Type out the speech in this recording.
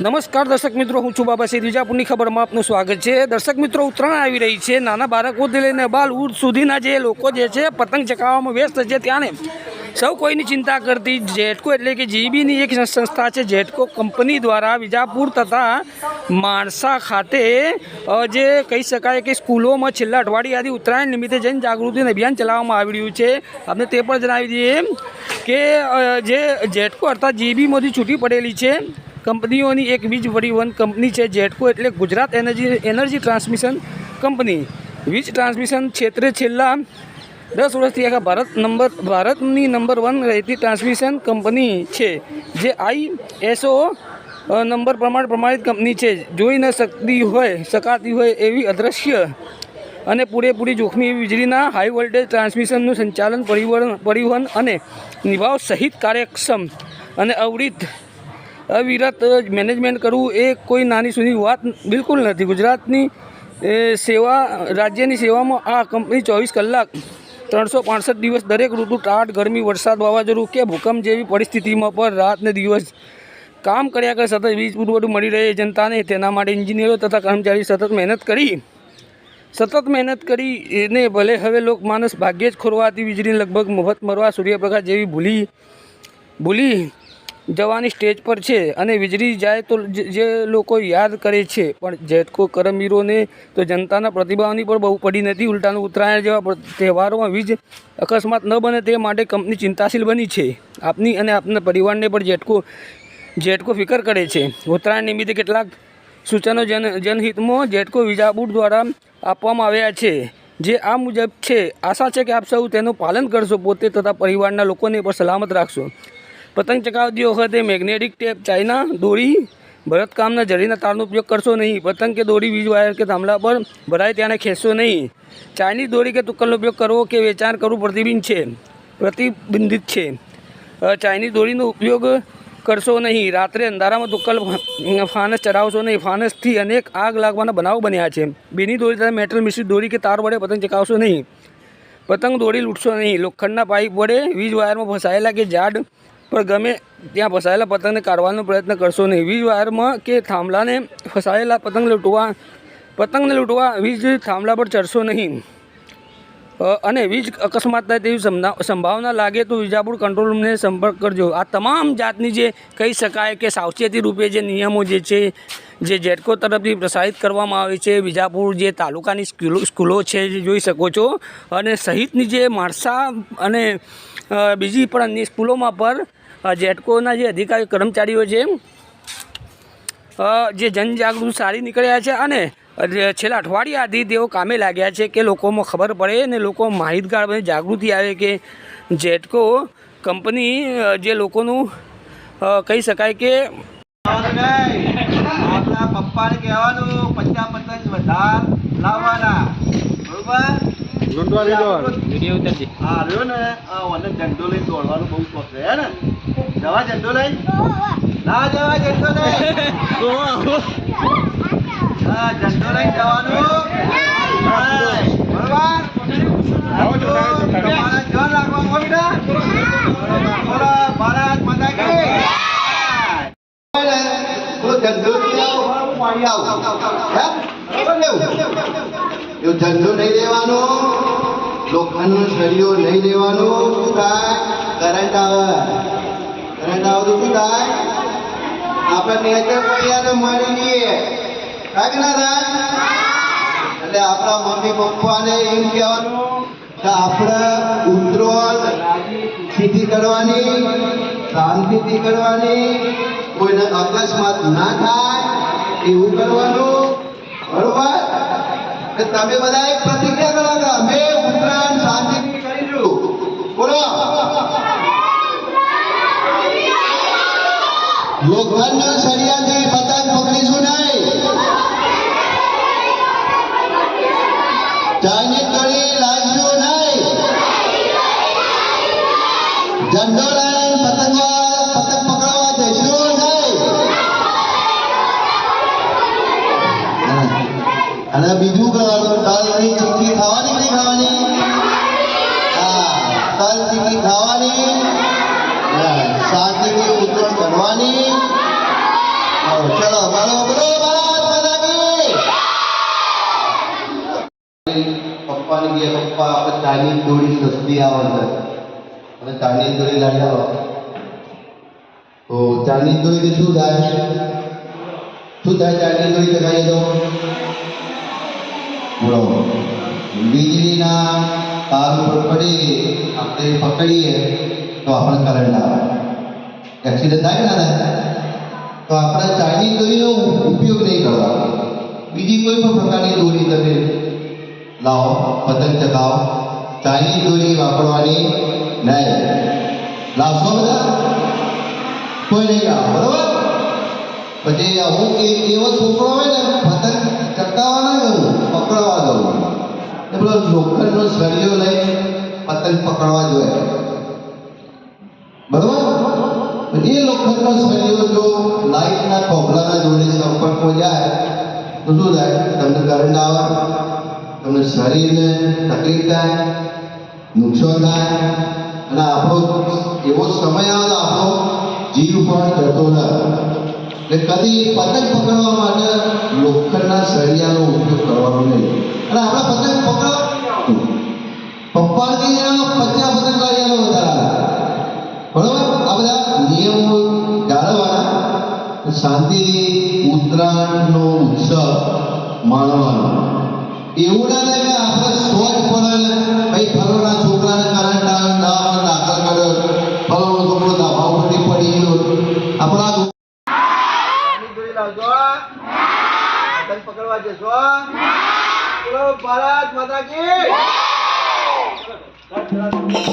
નમસ્કાર, દર્શક મિત્રો, હું છું બાબા શ્રી વિજાપુરની ખબરમાં આપનું સ્વાગત છે. દર્શક મિત્રો, ઉત્તરાયણ આવી રહી છે. નાના બાળકોથી લઈને બાલ ઉડ સુધીના જે લોકો જે છે, પતંગ ચકાવવામાં વ્યસ્ત છે, ત્યાંને સૌ કોઈની ચિંતા કરતી જેટકો એટલે કે જીબીની એક સંસ્થા છે જેટકો કંપની દ્વારા વિજાપુર તથા માણસા ખાતે જે કહી શકાય કે સ્કૂલોમાં છેલ્લા અઠવાડિયાથી ઉત્તરાયણ નિમિત્તે જન જાગૃતિ અભિયાન ચલાવવામાં આવી રહ્યું છે. આપણે તે પણ જણાવી દઈએ કે જે જેટકો અર્થાત જીબીમાંથી છૂટી પડેલી છે. કંપનીઓની એક વીજ પરિવહન કંપની છે જેટકો એટલે Gujarat energy energy transmission company. વીજ ટ્રાન્સમિશન ક્ષેત્રે છેલ્લા દસ વર્ષથી આખા ભારત નંબર, ભારતની નંબર વન રહેતી ટ્રાન્સમિશન કંપની છે જે આઈ એસઓ નંબર પ્રમાણ પ્રમાણિત કંપની છે. જોઈ ન શકતી હોય, શકાતી હોય એવી અદ્રશ્ય અને પૂરેપૂરી જોખમી વીજળીના હાઈ વોલ્ટેજ ટ્રાન્સમિશનનું સંચાલન, પરિવહન પરિવહન અને નિભાવ સહિત કાર્યક્ષમ અને અવરિત અવિરત મેનેજમેન્ટ કરવું એ કોઈ નાની સુધી વાત બિલકુલ નથી. ગુજરાતની સેવા, રાજ્યની સેવામાં આ કંપની ચોવીસ કલાક ત્રણસો પાંસઠ દિવસ દરેક ઋતુ ટાટ ગરમી, વરસાદ, વાવાઝોડું કે ભૂકંપ જેવી પરિસ્થિતિમાં પણ રાત ને દિવસ કામ કર્યા કરે સતત વીજ પુરવઠો મળી રહે, જનતાને તેના માટે એન્જિનિયરો તથા કર્મચારી સતત મહેનત કરી. સતત મહેનત કરી એને ભલે હવે લોકમાનસ ભાગ્યે જ ખોરવાતી વીજળી લગભગ મફત મરવા સૂર્યપ્રકાશ જેવી ભૂલી ભૂલી જવાની સ્ટેજ પર છે અને વીજળી જાય તો જે લોકો યાદ કરે છે. પણ જેટકો કરમવીરોને તો જનતાના પ્રતિભાવની પણ બહુ પડી નથી. ઉલટાનું ઉત્તરાયણ જેવા તહેવારોમાં વીજ અકસ્માત ન બને તે માટે કંપની ચિંતાશીલ બની છે. આપની અને આપના પરિવારને પણ જેટકો જેટકો ફિકર કરે છે. ઉત્તરાયણ નિમિત્તે કેટલાક સૂચનો જન જનહિતમાં જેટકો વિજાબુટ દ્વારા આપવામાં આવ્યા છે. જે આ મુજબ છે. આશા છે કે આપ સૌ તેનું પાલન કરશો. પોતે તથા પરિવારના લોકોને પણ સલામત રાખશો. પતંગ ચકાવતી વખતે મેગ્નેટિક ટેપ ચાઇના દોરી, ભરતકામના જરીના તારનો ઉપયોગ કરશો નહીં. પતંગ કે દોરી, વીજ વાયર કે થાંભલા પર ભરાય ત્યાંને ખેંચશો નહીં. ચાઇનીઝ દોરી કે તુક્કલનો ઉપયોગ કરવો કે વેચાણ કરવું પ્રતિબિંબ છે. પ્રતિબંધિત છે. ચાઇનીઝ દોરીનો ઉપયોગ કરશો નહીં. રાત્રે અંધારામાં તુક્કલ ફાનસ ચડાવશો નહીં. ફાનસથી અનેક આગ લાગવાના બનાવ બન્યા છે. બેની દોરી તથા મેટલ મિશ્રિત દોરી કે તાર વડે પતંગ ચકાવશો નહીં. પતંગ દોરી લૂંટશો નહીં. લોખંડના પાઇપ વડે વીજ વાયરમાં ફસાયેલા કે ઝાડ પર ગમે ત્યાં ફસાયેલા પતંગને કાઢવાનો પ્રયત્ન કરશો નહીં. વીજ વાયરમાં કે થાંભલાને ફસાયેલા પતંગ લૂંટવા, પતંગને લૂંટવા વીજ થાંભલા પર ચડશો નહીં. અને વીજ અકસ્માત થાય તેવી સંભા- સંભાવના લાગે તો વિજાપુર કંટ્રોલ રૂમને સંપર્ક કરજો. આ તમામ જાતની જે કહી શકાય કે સાવચેતી રૂપે જે નિયમો જે છે, જે જેટકો તરફથી પ્રસારિત કરવામાં આવે છે, વિજાપુર જે તાલુકાની સ્કૂલો સ્કૂલો છે, જે જોઈ શકો છો અને સહિતની જે માણસા અને બીજી પણ અન્ય સ્કૂલોમાં પર જેટકોના જે અધિકારી કર્મચારીઓ છે જે જનજાગૃતિ સારી નીકળ્યા છે અને છેલ્લા અઠવાડિયાથી તેઓ કામે લાગ્યા છે કે લોકોમાં ખબર પડે અને લોકો માહિતગાર બને, જાગૃતિ આવે કે જેટકો કંપની જે લોકોનું કહી શકાય કે. આપણા પપ્પાને કહેવાનું પચાસ પચાસ વધાર લાવવાના, બરોબર લૂંટવા લીધો. હા રહ્યો ને. આ ઓને ઝંડો લઈને દોડવાનું બહુ શોખ છે હે ને? જવા ઝંડો લઈ? ના જવા ઝંડો લઈ. હા ઝંડો લઈને જવાનું. બરોબર. ધ્યાન રાખવાનું હો બેટા. બોલો ભારત માતા કી ધંધો નહીં આવો, આવું. હે? બરોબર એવું? ધંધો નહીં લેવાનો, લોખંડનો સળિયો નહીં લેવાનો, શું થાય? કરંટ આવે. કરંટ આવે શું થાય? આપણે નેચર પડ્યાને મળી જઈએ થાય ના થાય? એટલે આપણા મમ્મી પપ્પાને એમ કહેવાનું કે આપણે ઉતરોલ ખેતી કરવાની શાંતિથી કરવાની, કોઈને અકસ્માત ના થાય, એવું કરવાનું. બરોબર? કે તમે બધા એક પ્રતિજ્ઞા કરો કે અમે ઉત્તરાયણ શાંતિથી કરીશું બોલો. લોખંડના સળિયાથી પતંગ પકડીશું નહીં. અને બીજું તલ ની ચીકી ખાવાની કે ખાવાની હા તલ ચીકી ખાવાની શાદી की ઉત્તર કરવાની ચલો બોલો બોલો પપ્પાને કે પપ્પા આપણે ચાની થોડી સસ્તી આવડે અને ચાની થોડી લાવ્યા તો ચાની થોડી શું થાય શું થાય ચાની થોડી ચગાવી દઉં બોલો. વીજળીના તાર ઉપર પડી આપણે પકડીએ તો આપણે કરંટ આવે. એક્સિડન્ટ થાય ને તો આપણે ચાઇનીઝ દોરીનો ઉપયોગ નહીં કરવાનો. બીજી કોઈ પણ પ્રકારની દોરી તમે લાવો, પતંગ ચગાવો ચાઇનીઝ દોરી વાપરવાની નહીં. લાવશો બધા? કોઈ નહીં લાવો, બરોબર? પછી અમુક એક એવો છોકરો હોય ને, પતંગ ચકાવવા ના જવું પકડવા જવું એ પેલો લોખંડનો સળિયો લઈ પતંગ પકડવા જોઈએ. બરોબર? એ લોખંડનો સળિયો જો લાઇટના કોપલાના જોડે સંપર્કમાં જાય, તો શું થાય? તમને કરંટ આવે, તમને શરીરને તકલીફ થાય, નુકસાન થાય, અને આપણો એવો સમય આવે આપણો જીવ પણ જતો રહે. એટલે કદી પતંગ પકડવા માટે લોખંડના સળિયાનો ઉપયોગ કરવાનો નહીં. અને આપણે પતંગ પકડવા પપ્પાની પચાસ પતંગ લાવ્યાનો વધારા. બરોબર? આ બધા નિયમો જાળવવાના. શાંતિથી ઉત્તરાયણનો ઉત્સવ માણવાનો. એવું ના કે આપણે સોચ પડે ભાઈ ફલોના છોકરાને કરંટ આવે દવાખાને દાખલ કર્યો ફલોનો છોકરો ધાબા ઉપરથી પડી ગયો આપણા દોરી લાવજો પતંગ પકડવા જશો બોલો ભારત માતા કી